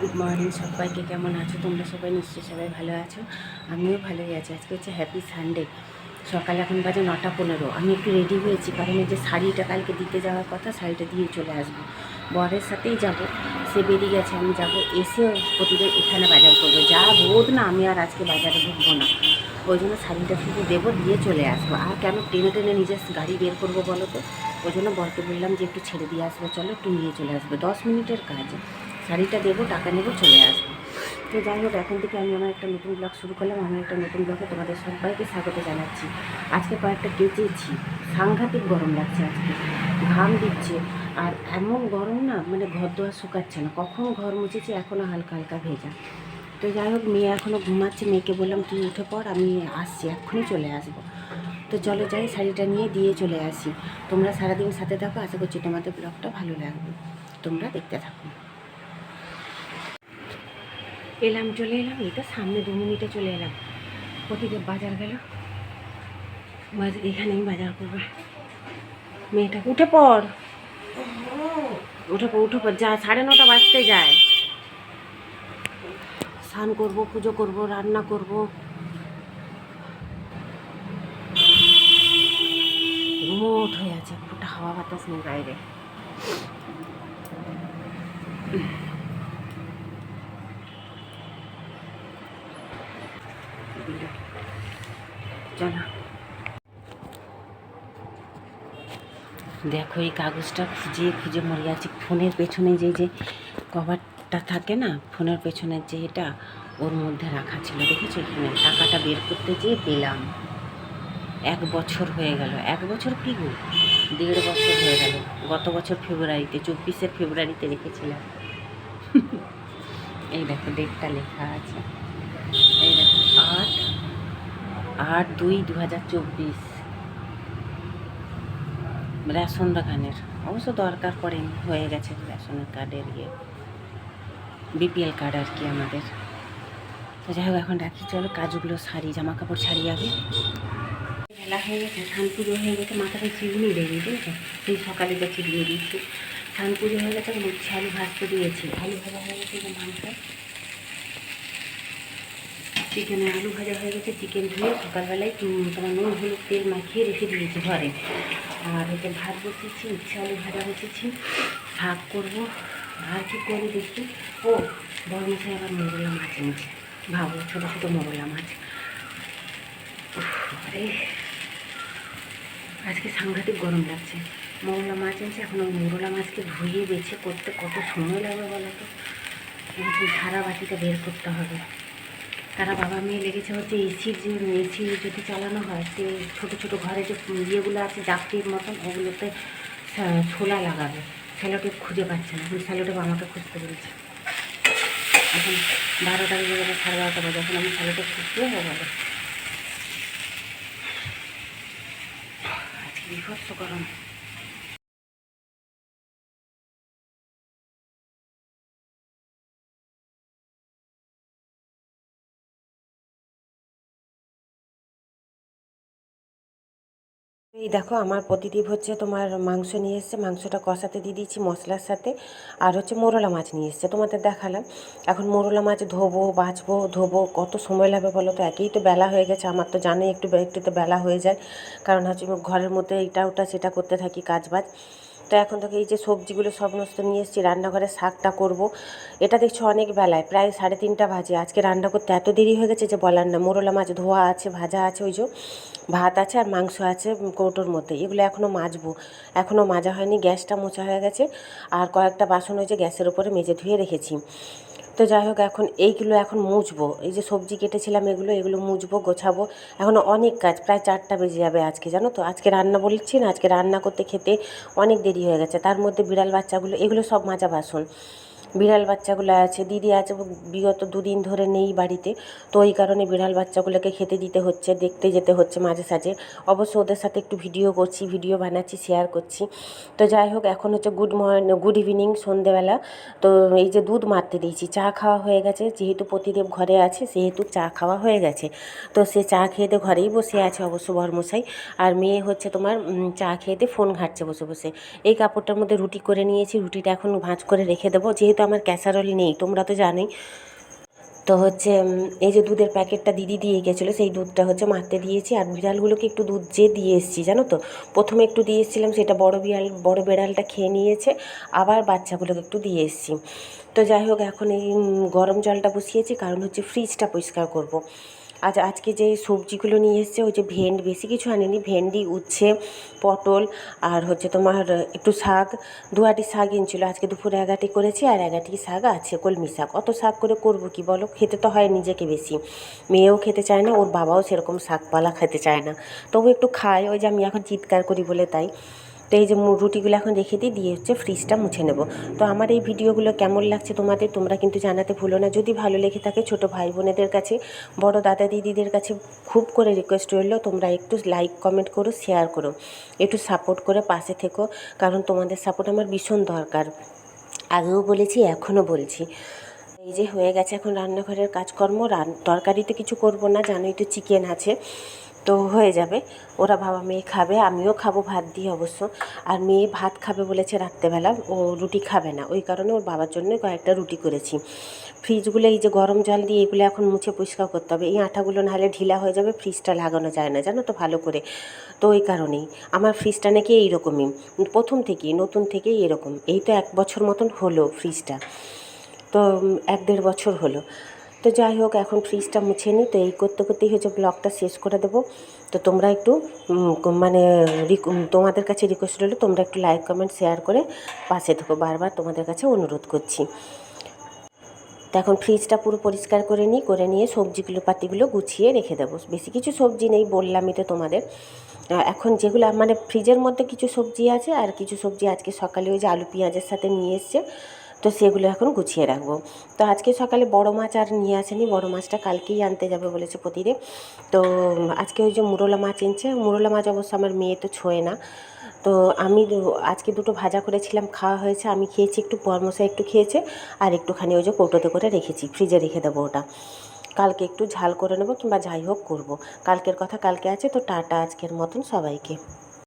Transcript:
Good morning সবাইকে, কেমন আছো? তোমরা সবাই নিশ্চয়ই সবাই ভালো আছো। আমিও ভালোই আছি। আজকে হচ্ছে হ্যাপি সানডে সকাল এখন বাজে নটা পনেরো। আমি একটু রেডি হয়েছি, কারণ এই যে শাড়িটা কালকে দিতে যাওয়ার কথা, শাড়িটা দিয়ে চলে আসব। বরের সাথেই যাব। সে বেরিয়ে গেছে, আমি যাব। এসে প্রতিদিন এখানে বাজার করব। যা রোদ না, আমি আর আজকে বাজারে ঢুকবো না। ওই জন্য শাড়িটা শুধু দেবো, দিয়ে চলে আসব। আর কেন টেনে টেনে নিজের গাড়ি বের করব বলো তো? ওই জন্য বরকে বললাম যে একটু ছেড়ে দিয়ে আসব। চলো একটু নিয়ে চলে আসবে। দশ মিনিটের কাজ। শাড়িটা দেবো, টাকা নেব, চলে আসব। তো যাই হোক, এখন থেকে আমি আমার একটা নতুন ব্লগ শুরু করলাম। আমার একটা নতুন ব্লগে তোমাদের সবাইকে স্বাগত জানাচ্ছি। আজকে কয়েকটা কেচেছি। সাংঘাতিক গরম লাগছে আজকে। ঘাম দিচ্ছে। আর এমন গরম না মানে ঘর দোয়ার শুকাচ্ছে না। কখন ঘর মুছেছি এখনও হালকা হালকা ভেজা। তো যাই হোক, মেয়ে এখনও ঘুমাচ্ছে। মেয়েকে বললাম, তুই উঠে পড়, আমি আসছি, এক্ষুনি চলে আসব। তো চলো যাই, শাড়িটা নিয়ে দিয়ে চলে আসি। তোমরা সারাদিন সাথে থাকো। আশা করছি তোমাদের ব্লগটা ভালো লাগবে। তোমরা দেখতে থাকো। এলাম, চলে এলাম, এই সামনে দু মিনিটে চলে এলাম। প্রতিদেব বাজার গেল। এখানেই বাজার করবে। মেয়েটা, উঠে পড়। উঠে পড় উঠে পড়, যা, সাড়ে নটা বাজতে যায়। স্নান করব, পুজো করব, রান্না করব। গুমোট হয়ে আছে, পুরোটা হাওয়া বাতাস নেই বাইরে চলো দেখো এই কাগজটা খুঁজে খুঁজে মরে যাচ্ছে ফোনের পেছনে যে যে কভারটা থাকে না, ফোনের পেছনের যে এটা, ওর মধ্যে রাখা ছিল, দেখেছ? এখানে টাকাটা বের করতে যেয়ে পেলাম। এক বছর হয়ে গেল। এক বছর কি গো? দেড় বছর হয়ে গেল। গত বছর ফেব্রুয়ারিতে, চব্বিশের ফেব্রুয়ারিতে রেখেছিলাম। এই দেখো, ডেটটা লেখা আছে। এই দেখো, আট আট দুই দু হাজার চব্বিশ। রেশন দোকানের অবশ্য দরকার পড়েনি হয়ে গেছে রেশনের কার্ডের ইয়ে। বিপিএল কার্ড আর কি আমাদের। তো যাই হোক, এখন রাখি, চলো কাজগুলো সারি জামা কাপড় ছাড়ি আগে। বেলা হয়ে গেছে, ধান পুজো হয়ে গেছে মাথাটা চিরুনি দেয়নি বুঝেছ? সেই সকালে তো চিরুনি দিচ্ছি। ধান পুজো হয়ে গেছে লুচি আলু ভাজতে দিয়েছি। আলু ভাজা হয়ে গেছে যে মাংস। চিকেনে আলু ভাজা হয়ে গেছে, চিকেন ধুয়ে সকালবেলায় তোমার নুন, হলুদ, তেল মাখিয়ে রেখে দিয়েছি ঘরে। আর হচ্ছে ভাত বসিয়েছি উচ্ছে আলু ভাজা বসেছি ভাগ করব। আর কি করি দেখি? ও বড় মশাই আবার মোরলা মাছ এনেছে। ভাবো, ছোটো ছোটো মোরলা মাছ। আজকে সাংঘাতিক গরম লাগছে। মোরলা মাছ এনেছে, এখন ওই মোরলা মাছকে ধুয়ে বেছে করতে কত সময় লাগবে বলো তো? ধারা বাটিটা বের করতে হবে। তারা বাবা মেয়ে লেগেছে হচ্ছে এসির যে এসি যদি চালানো হয়, সে ছোটো ছোটো ঘরে যে ইয়েগুলো আছে, জাপটির মতন, ওগুলোতে ছোলা লাগাবে। স্যালোটেপ খুঁজে পাচ্ছে না। এখন স্যালোটেপ আমাকে খুঁজতে বলছে। এখন বারোটা বেজে গেলে সাড়ে বারোটা বাজে। এখন আমি স্যালোটেপ খুঁজতে হবে আজকে বিভৎস গরম। এই দেখো, আমার প্রতিদীপ হচ্ছে তোমার মাংস নিয়ে এসছে। মাংসটা কষাতে দিয়ে দিয়েছি মশলার সাথে। আর হচ্ছে মোরলা মাছ নিয়ে এসছে। তোমাদের দেখালাম। এখন মোরলা মাছ ধোবো, বাছবো, ধোবো, কত সময় লাগবে বলো তো? একেই তো বেলা হয়ে গেছে। আমার তো জানে একটু একটু তো বেলা হয়ে যায়। কারণ হচ্ছে ঘরের মধ্যে এইটা ওটা সেটা করতে থাকি কাজ বাজ তো এখন থেকে এই যে সবজিগুলো সমস্ত নিয়ে এসেছি, রান্নাঘরে শাকটা করব। এটা দেখছ অনেক বেলায়, প্রায় সাড়ে তিনটা বাজে। আজকে রান্না করতে এত দেরি হয়ে গেছে যে বলার না। মোরলা মাছ ধোয়া আছে, ভাজা আছে, ওই যে ভাত আছে আর মাংস আছে কৌটোর মধ্যে। এগুলো এখনও মাজবো। এখনও মাজা হয়নি, গ্যাসটা মোছা হয়ে গেছে। আর কয়েকটা বাসন হয়েছে গ্যাসের উপরে মেজে ধুয়ে রেখেছি। তো যাই হোক, এখন এইগুলো এখন মুছবো। এই যে সবজি কেটেছিলাম এগুলো এগুলো মুছবো, গোছাবো। এখন অনেক কাজ, প্রায় চারটা বেজে যাবে আজকে, জানো তো? আজকে রান্না বলছি না, আজকে রান্না করতে খেতে অনেক দেরি হয়ে গেছে। তার মধ্যে বিড়াল বাচ্চাগুলো, এগুলো সব মাজা বাসন। বিড়াল বাচ্চাগুলো আছে, দিদি আছে বিগত দুদিন ধরে নেই বাড়িতে। তো ওই কারণে বিড়াল বাচ্চাগুলোকে খেতে দিতে হচ্ছে, দেখতে যেতে হচ্ছে মাঝে সাঝে। অবশ্য ওদের সাথে একটু ভিডিও করছি, ভিডিও বানাচ্ছি শেয়ার করছি। তো যাই হোক, এখন হচ্ছে গুড মর্নিং গুড ইভিনিং সন্ধেবেলা। তো এই যে দুধ মারতে দিয়েছি, চা খাওয়া হয়ে গেছে। যেহেতু প্রতিদেব ঘরে আছে, সেহেতু চা খাওয়া হয়ে গেছে। তো সে চা খেয়ে দিয়ে ঘরেই বসে আছে অবশ্য বর্মশাই। আর মেয়ে হচ্ছে তোমার চা খেয়ে দিয়ে ফোন ঘাঁটছে বসে বসে। এই কাপড়টার মধ্যে রুটি করে নিয়েছি, রুটিটা এখন ভাঁজ করে রেখে দেবো। যেহেতু যেহেতু আমার ক্যাসারোল নেই, তোমরা তো জানোই। তো হচ্ছে এই যে দুধের প্যাকেটটা দিদি দিয়ে গেছিল, সেই দুধটা হচ্ছে মারতে দিয়েছি। আর বিড়ালগুলোকে একটু দুধ যে দিয়ে এসেছি, জানো তো? প্রথমে একটু দিয়ে এসেছিলাম, সেটা বড় বিড়াল, বড় বিড়ালটা খেয়ে নিয়েছে। আবার বাচ্চাগুলোকে একটু দিয়ে এসেছি। তো যাই হোক, এখন এই গরম জলটা বসিয়েছি, কারণ হচ্ছে ফ্রিজটা পরিষ্কার করব। আজ আজকে যে সবজিগুলো নিয়ে এসছে, ওই যে ভেন্ডি, বেশি কিছু আনেনি। ভেন্ডি, উচ্ছে, পটল আর হচ্ছে তোমার একটু শাক দু আটি শাক এনেছিলো। আজকে দুপুরে এগাটি করেছি আর এগাটি শাক আছে, কলমি শাক। অত শাক করে করব কি বলো? খেতে তো হয় নিজেকে বেশি। মেয়েও খেতে চায় না, ওর বাবাও সেরকম শাকপালা খেতে চায় না। তবু একটু খায়, ওই যে আমি এখন চিৎকার করি বলে তাই। তো এই যে রুটিগুলো এখন রেখে দিই, দিয়ে হচ্ছে ফ্রিজটা মুছে নেব। তো আমার এই ভিডিওগুলো কেমন লাগছে তোমাদের, তোমরা কিন্তু জানাতে ভুলো না। যদি ভালো লেগে থাকে ছোট ভাই বোনেদের কাছে, বড় দাদা দিদিদের কাছে খুব করে রিকোয়েস্ট রইল, তোমরা একটু লাইক কমেন্ট করো শেয়ার করো। একটু সাপোর্ট করে পাশে থেকো, কারণ তোমাদের সাপোর্ট আমার ভীষণ দরকার। আগেও বলেছি, এখনও বলছি। এই যে হয়ে গেছে এখন রান্নাঘরের কাজকর্ম, রান তরকারিতে কিছু করব না, জানোই তো চিকেন আছে। তো হয়ে যাবে। ওরা বাবা মেয়ে খাবে, আমিও খাব ভাত দিয়ে অবশ্য। আর মেয়ে ভাত খাবে বলেছে রাত্রেবেলা, ও রুটি খাবে না। ওই কারণে ওর বাবার জন্য কয়েকটা রুটি করেছি। ফ্রিজগুলো এই যে গরম জল দিয়ে এগুলো এখন মুছে পরিষ্কার করতে হবে। এই আঠাগুলো নাহলে ঢিলা হয়ে যাবে, ফ্রিজটা লাগানো যায় না, জানো তো, ভালো করে। তো ওই কারণেই। আমার ফ্রিজটা নাকি এইরকমই। প্রথম থেকেই, নতুন থেকেই এরকম। এই তো এক বছর মতন হলো ফ্রিজটা। তো এক দেড় বছর হলো। তো যাই হোক, এখন ফ্রিজটা মুছে নিই তো এই করতে করতেই হচ্ছে ব্লগটা শেষ করে দেবো। তো তোমরা একটু মানে তোমাদের কাছে রিকোয়েস্ট হলো তোমরা একটু লাইক কমেন্ট শেয়ার করে পাশে থেকো। বারবার তোমাদের কাছে অনুরোধ করছি। তো এখন ফ্রিজটা পুরো পরিষ্কার করে নিই, করে নিয়ে সবজিগুলো, পাতিগুলো গুছিয়ে রেখে দেবো। বেশি কিছু সবজি নেই বললামই তো তোমাদের। এখন যেগুলো মানে ফ্রিজের মধ্যে কিছু সবজি আছে, আর কিছু সবজি আজকে সকালে ওই যে আলু পেঁয়াজের সাথে নিয়ে এসছে। তো সেগুলো এখন গুছিয়ে রাখব। তো আজকে সকালে বড় মাছ আর নিয়ে আসেনি, বড় মাছটা কালকেই আনতে যাবে বলেছে প্রতিদিন। তো আজকে ওই যে মুরলা মাছ এনেছে, মুরলা মাছ অবশ্য আমার মেয়ে তো ছোঁয় না। তো আমি আজকে দুটো ভাজা করেছিলাম, খাওয়া হয়েছে, আমি খেয়েছি একটু পরমশা একটু খেয়েছে, আর একটুখানি ওই যে কৌটোতে করে রেখেছি, ফ্রিজে রেখে দেবো ওটা। কালকে একটু ঝাল করে নেব কিংবা যাই হোক করব। কালকের কথা কালকে আছে, তো টাটা আজকের মতন সবাইকে।